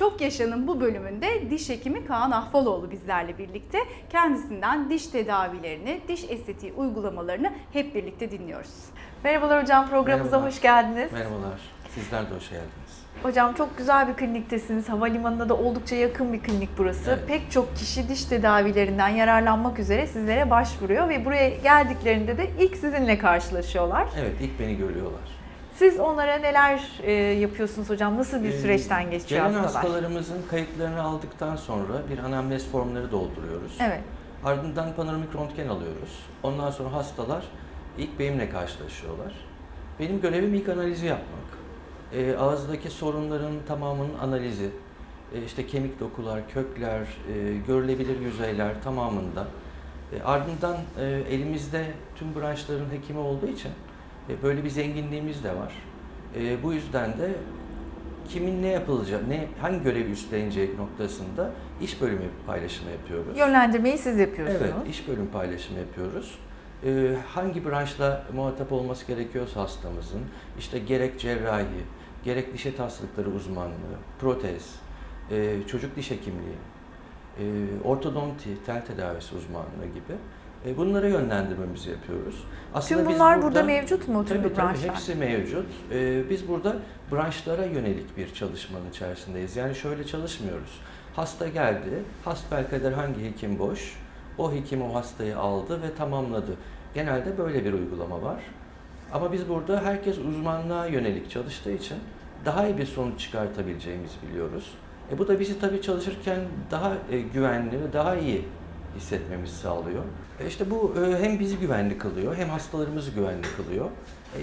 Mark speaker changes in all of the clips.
Speaker 1: Çok Yaşan'ın bu bölümünde diş hekimi Kaan Ahfaloğlu bizlerle birlikte. Kendisinden diş tedavilerini, diş estetiği uygulamalarını hep birlikte dinliyoruz. Merhabalar hocam programımıza
Speaker 2: Merhabalar.
Speaker 1: hoş geldiniz.
Speaker 2: Merhabalar. Sizler de hoş geldiniz.
Speaker 1: Hocam çok güzel bir kliniktesiniz. Havalimanına da oldukça yakın bir klinik burası.
Speaker 2: Evet.
Speaker 1: Pek çok kişi diş tedavilerinden yararlanmak üzere sizlere başvuruyor ve buraya geldiklerinde de ilk sizinle karşılaşıyorlar.
Speaker 2: Evet, ilk beni görüyorlar.
Speaker 1: Siz onlara neler e, yapıyorsunuz hocam? Nasıl bir
Speaker 2: Ee,
Speaker 1: süreçten geçiyor
Speaker 2: Gelen
Speaker 1: hastalar?
Speaker 2: hastalarımızın kayıtlarını aldıktan sonra bir anamnez formları dolduruyoruz.
Speaker 1: Evet.
Speaker 2: Ardından panoramik röntgen alıyoruz. Ondan sonra hastalar ilk benimle karşılaşıyorlar. Benim görevim ilk analizi yapmak. Ee, ağızdaki sorunların tamamının analizi, e, işte kemik dokular, kökler, e, görülebilir yüzeyler tamamında. E, ardından e, elimizde tüm branşların hekimi olduğu için e, böyle bir zenginliğimiz de var. E, bu yüzden de kimin ne yapılacağı, ne hangi görevi üstleneceği noktasında iş bölümü paylaşımı yapıyoruz.
Speaker 1: Yönlendirmeyi siz yapıyorsunuz.
Speaker 2: Evet, iş bölüm paylaşımı yapıyoruz. Ee, hangi branşla muhatap olması gerekiyorsa hastamızın, işte gerek cerrahi, gerek diş et hastalıkları uzmanlığı, protez, e, çocuk diş hekimliği, e, ortodonti, tel tedavisi uzmanlığı gibi e, bunlara yönlendirmemizi yapıyoruz.
Speaker 1: Tüm
Speaker 2: biz
Speaker 1: bunlar burada mevcut mu tüm
Speaker 2: Tabii tabii hepsi mevcut. Ee, biz burada branşlara yönelik bir çalışmanın içerisindeyiz. Yani şöyle çalışmıyoruz. Hasta geldi, hasbelkader hangi hekim boş, o hekim o hastayı aldı ve tamamladı. Genelde böyle bir uygulama var. Ama biz burada herkes uzmanlığa yönelik çalıştığı için daha iyi bir sonuç çıkartabileceğimizi biliyoruz. E bu da bizi tabii çalışırken daha e, güvenli ve daha iyi hissetmemizi sağlıyor. E işte bu e, hem bizi güvenli kılıyor hem hastalarımızı güvenli kılıyor. E,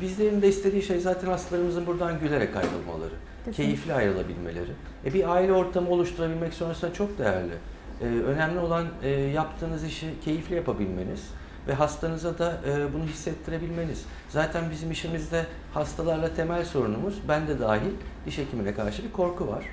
Speaker 2: bizlerin de istediği şey zaten hastalarımızın buradan gülerek ayrılmaları,
Speaker 1: Kesinlikle.
Speaker 2: keyifli ayrılabilmeleri. E bir aile ortamı oluşturabilmek sonrasında çok değerli. E, önemli olan e, yaptığınız işi keyifli yapabilmeniz ve hastanıza da e, bunu hissettirebilmeniz. Zaten bizim işimizde hastalarla temel sorunumuz, ben de dahil diş hekimine karşı bir korku var.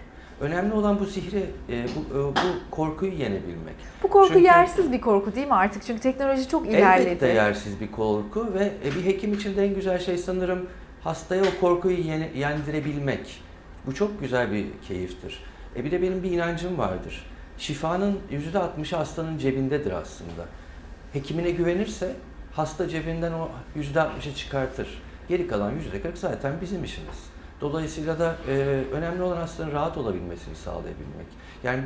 Speaker 2: Önemli olan bu sihri, e, bu, e, bu korkuyu yenebilmek.
Speaker 1: Bu korku
Speaker 2: Çünkü-
Speaker 1: yersiz bir korku değil mi artık? Çünkü teknoloji çok ilerledi.
Speaker 2: Elbette yersiz bir korku ve e, bir hekim için de en güzel şey sanırım hastaya o korkuyu yene- yendirebilmek. Bu çok güzel bir keyiftir. E bir de benim bir inancım vardır. Şifanın %60'ı hastanın cebindedir aslında. Hekimine güvenirse hasta cebinden o %60'ı çıkartır. Geri kalan %40 zaten bizim işimiz. Dolayısıyla da e, önemli olan hastanın rahat olabilmesini sağlayabilmek. Yani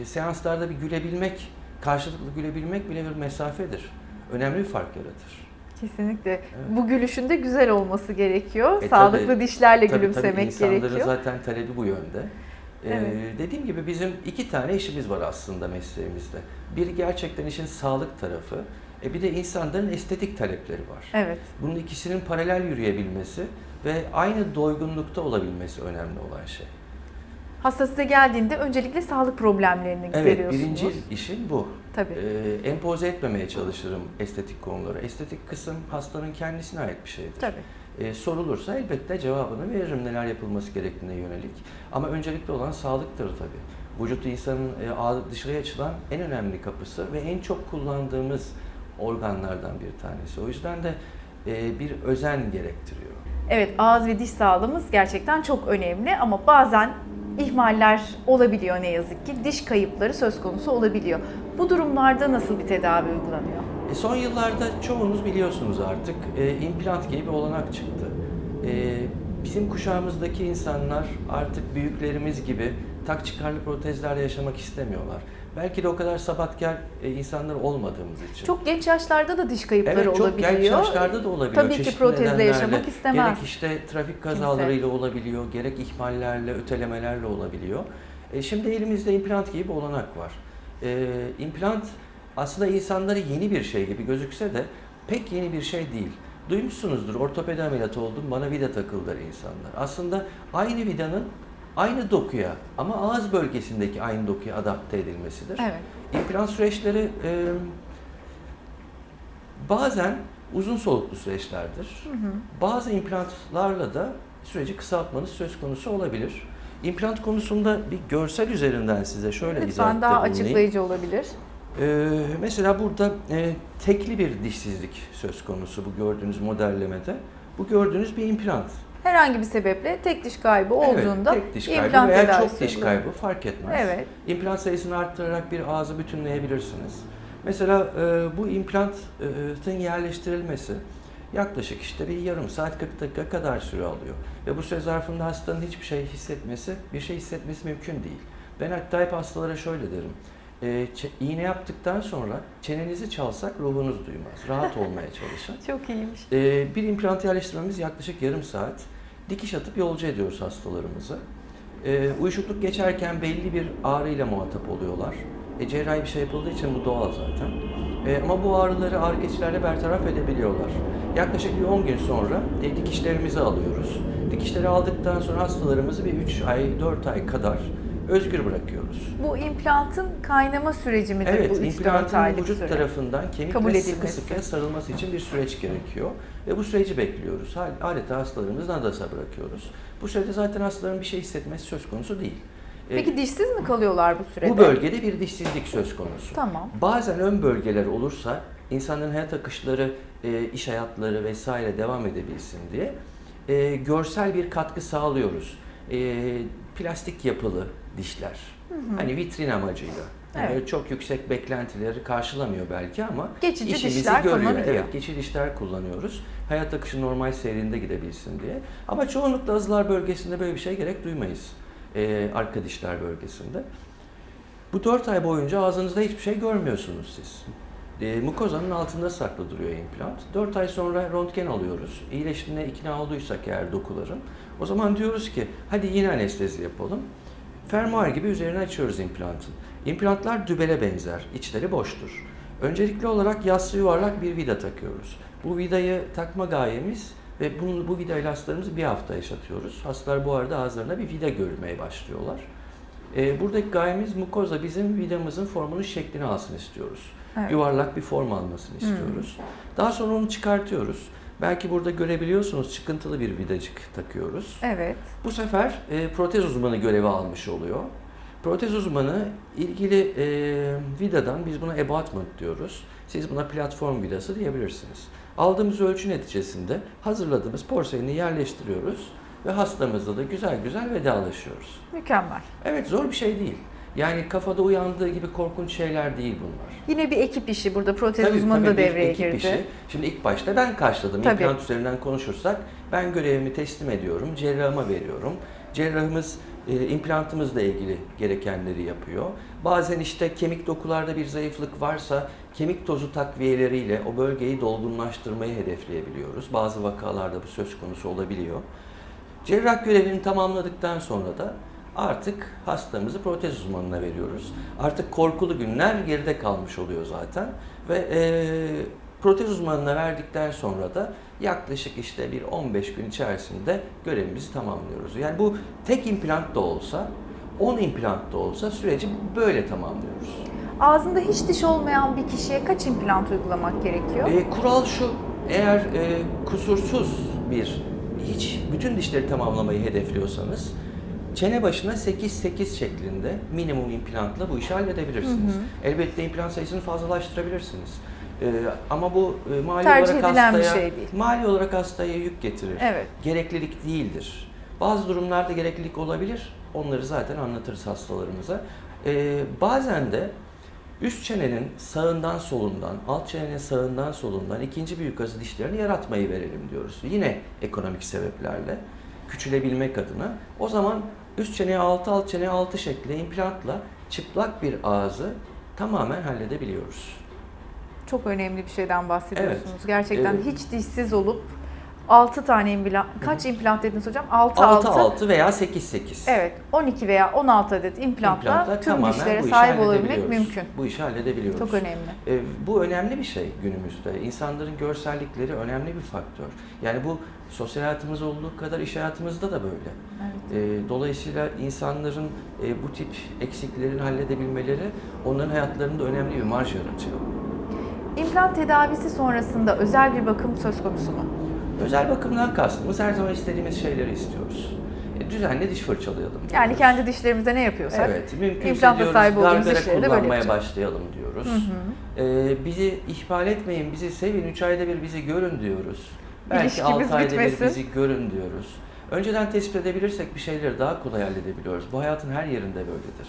Speaker 2: e, seanslarda bir gülebilmek, karşılıklı gülebilmek bile bir mesafedir. Önemli bir fark yaratır.
Speaker 1: Kesinlikle. Bu gülüşün de güzel olması gerekiyor.
Speaker 2: E,
Speaker 1: Sağlıklı
Speaker 2: tabii-
Speaker 1: dişlerle
Speaker 2: Tabii
Speaker 1: gülümsemek
Speaker 2: tabii insanların
Speaker 1: gerekiyor.
Speaker 2: zaten talebi bu yönde. Ee,
Speaker 1: Evet.
Speaker 2: Dediğim gibi bizim iki tane işimiz var aslında mesleğimizde. Biri gerçekten işin sağlık tarafı, e bir de insanların estetik talepleri var.
Speaker 1: Evet.
Speaker 2: Bunun ikisinin paralel yürüyebilmesi ve aynı doygunlukta olabilmesi önemli olan şey.
Speaker 1: Hasta size geldiğinde öncelikle sağlık problemlerini
Speaker 2: Evet,
Speaker 1: gideriyorsunuz.
Speaker 2: birinci işim bu.
Speaker 1: Tabii.
Speaker 2: Ee, empoze etmemeye çalışırım estetik konuları. Estetik kısım hastanın kendisine ait bir şeydir.
Speaker 1: Tabii.
Speaker 2: E, sorulursa elbette cevabını veririm neler yapılması gerektiğine yönelik. Ama öncelikli olan sağlıktır tabii. Vücut insanın e, dışarıya açılan en önemli kapısı ve en çok kullandığımız organlardan bir tanesi. O yüzden de e, bir özen gerektiriyor.
Speaker 1: Evet, ağız ve diş sağlığımız gerçekten çok önemli ama bazen ihmaller olabiliyor ne yazık ki. Diş kayıpları söz konusu olabiliyor. Bu durumlarda nasıl bir tedavi uygulanıyor?
Speaker 2: E, son yıllarda çoğunuz biliyorsunuz artık e, implant gibi bir olanak çıktı. E, bizim kuşağımızdaki insanlar artık büyüklerimiz gibi tak çıkarlı protezlerle yaşamak istemiyorlar. Belki de o kadar sabatkar e, insanlar olmadığımız için.
Speaker 1: Çok genç yaşlarda da diş kayıpları
Speaker 2: Evet çok
Speaker 1: olabiliyor.
Speaker 2: genç yaşlarda da olabiliyor.
Speaker 1: Tabii ki
Speaker 2: Çeşitli
Speaker 1: protezle
Speaker 2: nedenlerle.
Speaker 1: yaşamak istemez.
Speaker 2: Gerek işte trafik kazalarıyla olabiliyor, gerek ihmallerle, ötelemelerle olabiliyor. E, şimdi elimizde implant gibi olanak var. E, implant aslında insanlara yeni bir şey gibi gözükse de pek yeni bir şey değil. Duymuşsunuzdur ortopedi ameliyatı oldum bana vida takıldı insanlar. Aslında aynı vidanın aynı dokuya ama ağız bölgesindeki aynı dokuya adapte edilmesidir.
Speaker 1: Evet.
Speaker 2: İmplant süreçleri e, bazen uzun soluklu süreçlerdir. Bazı implantlarla da süreci kısaltmanız söz konusu olabilir. İmplant konusunda bir görsel üzerinden size şöyle
Speaker 1: Lütfen
Speaker 2: izahette
Speaker 1: daha
Speaker 2: bulunayım.
Speaker 1: açıklayıcı olabilir.
Speaker 2: Ee, mesela burada e, tekli bir dişsizlik söz konusu bu gördüğünüz modellemede. Bu gördüğünüz bir implant.
Speaker 1: Herhangi bir sebeple tek diş kaybı olduğunda
Speaker 2: evet, tek diş kaybı
Speaker 1: implant
Speaker 2: veya çok diş kaybı fark etmez.
Speaker 1: Evet.
Speaker 2: İmplant sayısını arttırarak bir ağzı bütünleyebilirsiniz. Mesela e, bu implantın yerleştirilmesi yaklaşık işte bir yarım saat 40 dakika kadar süre alıyor. Ve bu süre zarfında hastanın hiçbir şey hissetmesi, bir şey hissetmesi mümkün değil. Ben hatta hep hastalara şöyle derim. E, iğne yaptıktan sonra çenenizi çalsak ruhunuz duymaz. Rahat olmaya çalışın.
Speaker 1: Çok iyiymiş.
Speaker 2: Ee, bir implant yerleştirmemiz yaklaşık yarım saat. Dikiş atıp yolcu ediyoruz hastalarımızı. Ee, uyuşukluk geçerken belli bir ağrıyla muhatap oluyorlar. E, cerrahi bir şey yapıldığı için bu doğal zaten. E, ama bu ağrıları ağrı geçişlerle bertaraf edebiliyorlar. Yaklaşık bir 10 gün sonra e, dikişlerimizi alıyoruz. Dikişleri aldıktan sonra hastalarımızı bir 3 ay, 4 ay kadar özgür bırakıyoruz.
Speaker 1: Bu implantın kaynama süreci midir
Speaker 2: Evet,
Speaker 1: bu 3-4
Speaker 2: implantın
Speaker 1: aylık
Speaker 2: vücut
Speaker 1: süre?
Speaker 2: tarafından kemikle
Speaker 1: Kabul
Speaker 2: sıkı sıkıya sarılması için bir süreç gerekiyor. Ve bu süreci bekliyoruz. Adeta hastalarımızı nadasa bırakıyoruz. Bu sürede zaten hastaların bir şey hissetmesi söz konusu değil. Ee,
Speaker 1: Peki dişsiz mi kalıyorlar bu sürede?
Speaker 2: bu bölgede bir dişsizlik söz konusu.
Speaker 1: Tamam.
Speaker 2: Bazen ön bölgeler olursa insanların hayat akışları, e, iş hayatları vesaire devam edebilsin diye e, görsel bir katkı sağlıyoruz. E, plastik yapılı dişler. Hani vitrin amacıyla. Yani
Speaker 1: Evet.
Speaker 2: çok yüksek beklentileri karşılamıyor belki ama
Speaker 1: Geçici
Speaker 2: işimizi
Speaker 1: dişler
Speaker 2: görüyor. Evet, geçici dişler kullanıyoruz. Hayat akışı normal seyrinde gidebilsin diye. Ama çoğunlukla azılar bölgesinde böyle bir şey gerek duymayız. E, arka dişler bölgesinde. Bu 4 ay boyunca ağzınızda hiçbir şey görmüyorsunuz siz. E, mukozanın altında saklı duruyor implant. 4 ay sonra röntgen alıyoruz. İyileştiğine ikna olduysak eğer dokuların. O zaman diyoruz ki hadi yine anestezi yapalım. Fermuar gibi üzerine açıyoruz implantın. İmplantlar dübele benzer, içleri boştur. Öncelikli olarak yassı yuvarlak bir vida takıyoruz. Bu vidayı takma gayemiz ve bunu, bu vidayla hastalarımızı bir hafta yaşatıyoruz. Hastalar bu arada ağızlarına bir vida görmeye başlıyorlar. Ee, buradaki gayemiz mukoza bizim vidamızın formunun şeklini alsın istiyoruz.
Speaker 1: Evet.
Speaker 2: Yuvarlak bir form almasını istiyoruz. Daha sonra onu çıkartıyoruz. Belki burada görebiliyorsunuz çıkıntılı bir vidacık takıyoruz.
Speaker 1: Evet.
Speaker 2: Bu sefer e, protez uzmanı görevi almış oluyor. Protez uzmanı ilgili e, vidadan biz buna abutment diyoruz. Siz buna platform vidası diyebilirsiniz. Aldığımız ölçü neticesinde hazırladığımız porseleni yerleştiriyoruz ve hastamızla da güzel güzel vedalaşıyoruz.
Speaker 1: Mükemmel.
Speaker 2: Evet zor bir şey değil. Yani kafada uyandığı gibi korkunç şeyler değil bunlar.
Speaker 1: Yine bir ekip işi burada protez
Speaker 2: Tabii,
Speaker 1: uzmanı
Speaker 2: tabii
Speaker 1: da devreye
Speaker 2: ekip
Speaker 1: girdi.
Speaker 2: işi. Şimdi ilk başta ben karşıladım.
Speaker 1: Tabii.
Speaker 2: İmplant üzerinden konuşursak ben görevimi teslim ediyorum, cerrahıma veriyorum. Cerrahımız e, implantımızla ilgili gerekenleri yapıyor. Bazen işte kemik dokularda bir zayıflık varsa kemik tozu takviyeleriyle o bölgeyi dolgunlaştırmayı hedefleyebiliyoruz. Bazı vakalarda bu söz konusu olabiliyor. Cerrah görevini tamamladıktan sonra da artık hastamızı protez uzmanına veriyoruz. Artık korkulu günler geride kalmış oluyor zaten ve eee, protez uzmanına verdikten sonra da yaklaşık işte bir 15 gün içerisinde görevimizi tamamlıyoruz. Yani bu tek implant da olsa, 10 implant da olsa süreci böyle tamamlıyoruz.
Speaker 1: Ağzında hiç diş olmayan bir kişiye kaç implant uygulamak gerekiyor?
Speaker 2: E, kural şu, eğer e, kusursuz bir, hiç bütün dişleri tamamlamayı hedefliyorsanız çene başına 8-8 şeklinde minimum implantla bu işi halledebilirsiniz. Elbette implant sayısını fazlalaştırabilirsiniz. E, ama bu e, mali
Speaker 1: Tercih
Speaker 2: olarak hastaya,
Speaker 1: şey değil.
Speaker 2: mali olarak hastaya yük getirir.
Speaker 1: Evet.
Speaker 2: Gereklilik değildir. Bazı durumlarda gereklilik olabilir. Onları zaten anlatırız hastalarımıza. E, bazen de Üst çenenin sağından solundan, alt çenenin sağından solundan ikinci büyük azı dişlerini yaratmayı verelim diyoruz. Yine ekonomik sebeplerle küçülebilmek adına. O zaman üst çeneye 6, alt çeneye 6 şeklinde implantla çıplak bir ağzı tamamen halledebiliyoruz.
Speaker 1: Çok önemli bir şeyden bahsediyorsunuz.
Speaker 2: Evet.
Speaker 1: Gerçekten
Speaker 2: Evet.
Speaker 1: hiç dişsiz olup 6 tane implant, kaç implant dediniz hocam? 6
Speaker 2: 6
Speaker 1: 6.
Speaker 2: 6 veya 8 8.
Speaker 1: Evet, 12 veya 16 adet implantla,
Speaker 2: İmplantla
Speaker 1: tüm dişlere sahip olabilmek mümkün.
Speaker 2: Bu işi halledebiliyoruz.
Speaker 1: Çok önemli.
Speaker 2: E, bu önemli bir şey günümüzde. İnsanların görsellikleri önemli bir faktör. Yani bu sosyal hayatımız olduğu kadar iş hayatımızda da böyle.
Speaker 1: Evet.
Speaker 2: E, dolayısıyla insanların e, bu tip eksiklerini halledebilmeleri onların hayatlarında önemli bir marj yaratıyor.
Speaker 1: İmplant tedavisi sonrasında özel bir bakım söz konusu mu?
Speaker 2: Özel bakımdan kastımız her zaman istediğimiz şeyleri istiyoruz. E, düzenli diş fırçalayalım.
Speaker 1: Yani
Speaker 2: diyoruz.
Speaker 1: kendi dişlerimize ne yapıyorsak
Speaker 2: Evet, mümkünse diyoruz
Speaker 1: sahip
Speaker 2: gargara kullanmaya başlayalım diyoruz.
Speaker 1: Hı hı.
Speaker 2: Ee, bizi ihmal etmeyin, bizi sevin, 3 ayda bir bizi görün diyoruz. Belki
Speaker 1: İlişkimiz
Speaker 2: 6 ayda
Speaker 1: bitmesin.
Speaker 2: bir bizi görün diyoruz. Önceden tespit edebilirsek bir şeyleri daha kolay halledebiliyoruz. Bu hayatın her yerinde böyledir.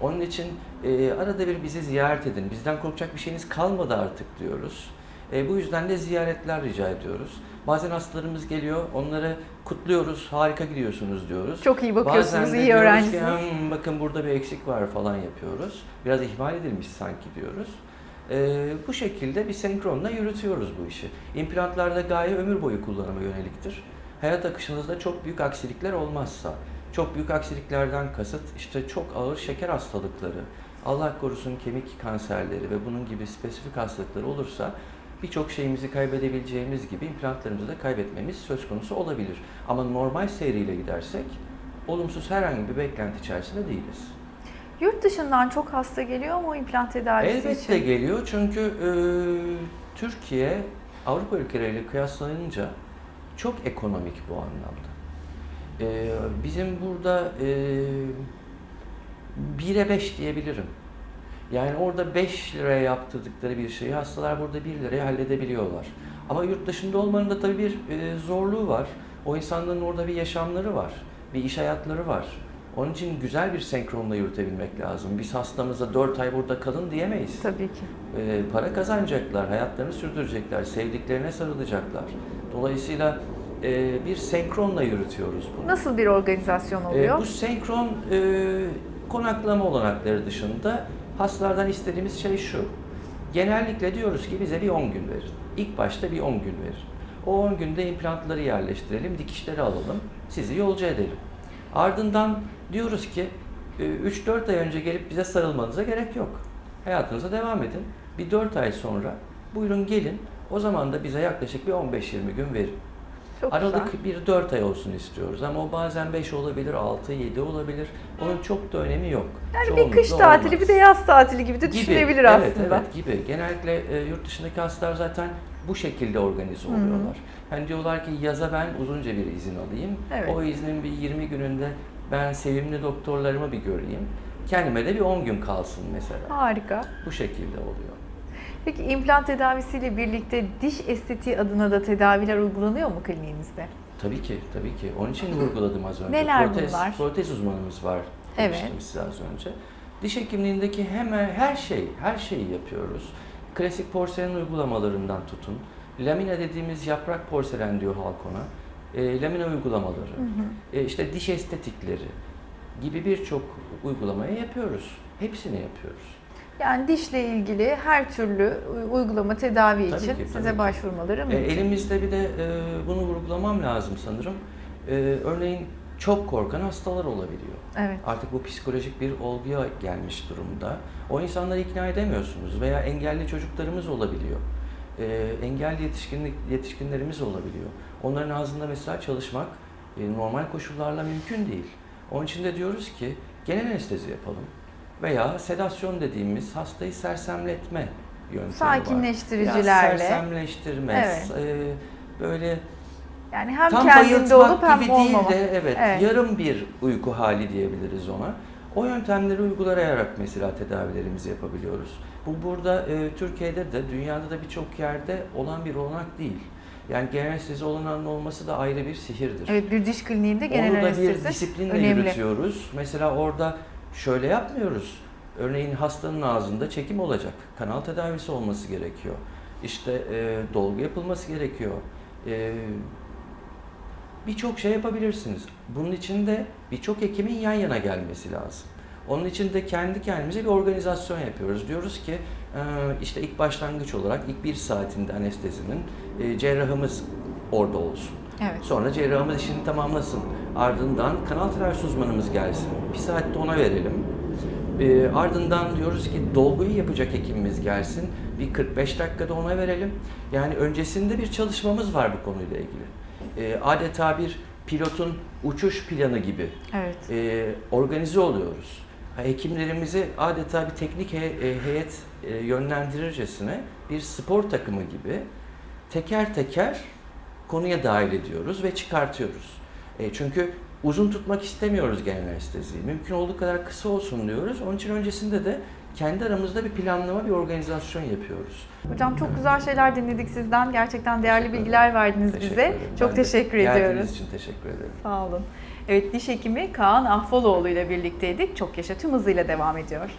Speaker 2: Onun için e, arada bir bizi ziyaret edin. Bizden korkacak bir şeyiniz kalmadı artık diyoruz. E, bu yüzden de ziyaretler rica ediyoruz. Bazen hastalarımız geliyor, onları kutluyoruz, harika gidiyorsunuz diyoruz.
Speaker 1: Çok iyi bakıyorsunuz,
Speaker 2: Bazen de
Speaker 1: iyi
Speaker 2: diyoruz ki,
Speaker 1: öğrencisiniz.
Speaker 2: "Hmm, bakın burada bir eksik var falan yapıyoruz. Biraz ihmal edilmiş sanki diyoruz. Ee, bu şekilde bir senkronla yürütüyoruz bu işi. İmplantlarda gaye ömür boyu kullanıma yöneliktir. Hayat akışınızda çok büyük aksilikler olmazsa, çok büyük aksiliklerden kasıt işte çok ağır şeker hastalıkları, Allah korusun kemik kanserleri ve bunun gibi spesifik hastalıkları olursa birçok şeyimizi kaybedebileceğimiz gibi implantlarımızı da kaybetmemiz söz konusu olabilir. Ama normal seyriyle gidersek olumsuz herhangi bir beklenti içerisinde değiliz.
Speaker 1: Yurt dışından çok hasta geliyor mu implant tedavisi
Speaker 2: Elbette
Speaker 1: için?
Speaker 2: geliyor çünkü e, Türkiye Avrupa ülkeleriyle kıyaslanınca çok ekonomik bu anlamda. E, bizim burada e, 1'e 5 diyebilirim. Yani orada 5 liraya yaptırdıkları bir şeyi hastalar burada 1 liraya halledebiliyorlar. Ama yurt dışında olmanın da tabii bir e, zorluğu var. O insanların orada bir yaşamları var, bir iş hayatları var. Onun için güzel bir senkronla yürütebilmek lazım. Biz hastamıza 4 ay burada kalın diyemeyiz.
Speaker 1: Tabii ki.
Speaker 2: E, para kazanacaklar, hayatlarını sürdürecekler, sevdiklerine sarılacaklar. Dolayısıyla e, bir senkronla yürütüyoruz bunu.
Speaker 1: Nasıl bir organizasyon
Speaker 2: E,
Speaker 1: oluyor?
Speaker 2: bu senkron e, konaklama olanakları dışında hastalardan istediğimiz şey şu. Genellikle diyoruz ki bize bir 10 gün verin. İlk başta bir 10 gün verin. O 10 günde implantları yerleştirelim, dikişleri alalım, sizi yolcu edelim. Ardından diyoruz ki e, 3-4 ay önce gelip bize sarılmanıza gerek yok. Hayatınıza devam edin. Bir 4 ay sonra buyurun gelin. O zaman da bize yaklaşık bir 15-20 gün verin.
Speaker 1: Çok
Speaker 2: Aralık
Speaker 1: güzel.
Speaker 2: bir 4 ay olsun istiyoruz ama o bazen 5 olabilir, 6, 7 olabilir. Onun çok da önemi yok.
Speaker 1: Yani bir
Speaker 2: Çoğunlukla
Speaker 1: kış tatili
Speaker 2: olmaz.
Speaker 1: bir de yaz tatili gibi de
Speaker 2: Gibi,
Speaker 1: düşünebilir
Speaker 2: evet,
Speaker 1: aslında.
Speaker 2: Evet gibi. Genellikle e, yurt dışındaki hastalar zaten bu şekilde organize oluyorlar. Hani diyorlar ki yaza ben uzunca bir izin alayım.
Speaker 1: Evet.
Speaker 2: O iznin bir 20 gününde ben sevimli doktorlarımı bir göreyim. Kendime de bir 10 gün kalsın mesela.
Speaker 1: Harika.
Speaker 2: Bu şekilde oluyor.
Speaker 1: Peki implant tedavisiyle birlikte diş estetiği adına da tedaviler uygulanıyor mu kliniğinizde?
Speaker 2: Tabii ki, tabii ki. Onun için vurguladım az önce.
Speaker 1: Neler
Speaker 2: protez,
Speaker 1: bunlar?
Speaker 2: Protez uzmanımız var
Speaker 1: Evet.
Speaker 2: size az önce. Diş hekimliğindeki hemen her şey, her şeyi yapıyoruz. Klasik porselen uygulamalarından tutun. Lamina dediğimiz yaprak porselen diyor halk ona. E, lamina uygulamaları,
Speaker 1: Hı hı.
Speaker 2: e, işte diş estetikleri gibi birçok uygulamayı yapıyoruz. Hepsini yapıyoruz.
Speaker 1: Yani dişle ilgili her türlü uygulama tedavi
Speaker 2: Tabii
Speaker 1: için
Speaker 2: ki,
Speaker 1: size
Speaker 2: ki.
Speaker 1: başvurmaları
Speaker 2: E,
Speaker 1: mümkün.
Speaker 2: elimizde bir de e, bunu vurgulamam lazım sanırım. E, örneğin çok korkan hastalar olabiliyor.
Speaker 1: Evet.
Speaker 2: Artık bu psikolojik bir olguya gelmiş durumda. O insanları ikna edemiyorsunuz veya engelli çocuklarımız olabiliyor. Ee, engelli yetişkinlik, yetişkinlerimiz olabiliyor. Onların ağzında mesela çalışmak e, normal koşullarla mümkün değil. Onun için de diyoruz ki genel anestezi yapalım veya sedasyon dediğimiz hastayı sersemletme yöntemi var. Biraz
Speaker 1: Sakinleştiricilerle.
Speaker 2: sersemleştirme,
Speaker 1: Evet.
Speaker 2: e, böyle
Speaker 1: Yani hem
Speaker 2: Tam
Speaker 1: kendinde olup hem
Speaker 2: gibi
Speaker 1: olmamak.
Speaker 2: değil de evet,
Speaker 1: Evet.
Speaker 2: yarım bir uyku hali diyebiliriz ona. O yöntemleri uygulayarak mesela tedavilerimizi yapabiliyoruz. Bu burada e, Türkiye'de de dünyada da birçok yerde olan bir olanak değil. Yani genel anestezi olanağının olması da ayrı bir sihirdir.
Speaker 1: Evet bir diş kliniğinde genel
Speaker 2: Onu da bir
Speaker 1: anestezi
Speaker 2: disiplinle
Speaker 1: önemli.
Speaker 2: yürütüyoruz. Mesela orada şöyle yapmıyoruz. Örneğin hastanın ağzında çekim olacak. Kanal tedavisi olması gerekiyor. İşte e, dolgu yapılması gerekiyor. E, birçok şey yapabilirsiniz. Bunun için de birçok hekimin yan yana gelmesi lazım. Onun için de kendi kendimize bir organizasyon yapıyoruz. Diyoruz ki e, işte ilk başlangıç olarak ilk bir saatinde anestezinin e, cerrahımız orada olsun.
Speaker 1: Evet.
Speaker 2: Sonra cerrahımız işini tamamlasın. Ardından kanal tedavisi uzmanımız gelsin. Bir saatte ona verelim. Ee, ardından diyoruz ki dolguyu yapacak hekimimiz gelsin. Bir 45 dakikada ona verelim. Yani öncesinde bir çalışmamız var bu konuyla ilgili. Ee, adeta bir pilotun uçuş planı gibi
Speaker 1: Evet.
Speaker 2: e, organize oluyoruz. Hekimlerimizi adeta bir teknik he- e, heyet e, yönlendirircesine bir spor takımı gibi teker teker konuya dahil ediyoruz ve çıkartıyoruz. E, çünkü uzun tutmak istemiyoruz genel anesteziyi. Mümkün olduğu kadar kısa olsun diyoruz. Onun için öncesinde de kendi aramızda bir planlama, bir organizasyon yapıyoruz.
Speaker 1: Hocam çok güzel şeyler dinledik sizden. Gerçekten değerli bilgiler verdiniz
Speaker 2: Teşekkür
Speaker 1: bize.
Speaker 2: ederim.
Speaker 1: Çok
Speaker 2: Ben
Speaker 1: teşekkür
Speaker 2: Geldiğiniz
Speaker 1: ediyoruz.
Speaker 2: için teşekkür ederim.
Speaker 1: Sağ olun. Evet diş hekimi Kaan Ahfaloğlu ile birlikteydik. Çok yaşa tüm hızıyla devam ediyor.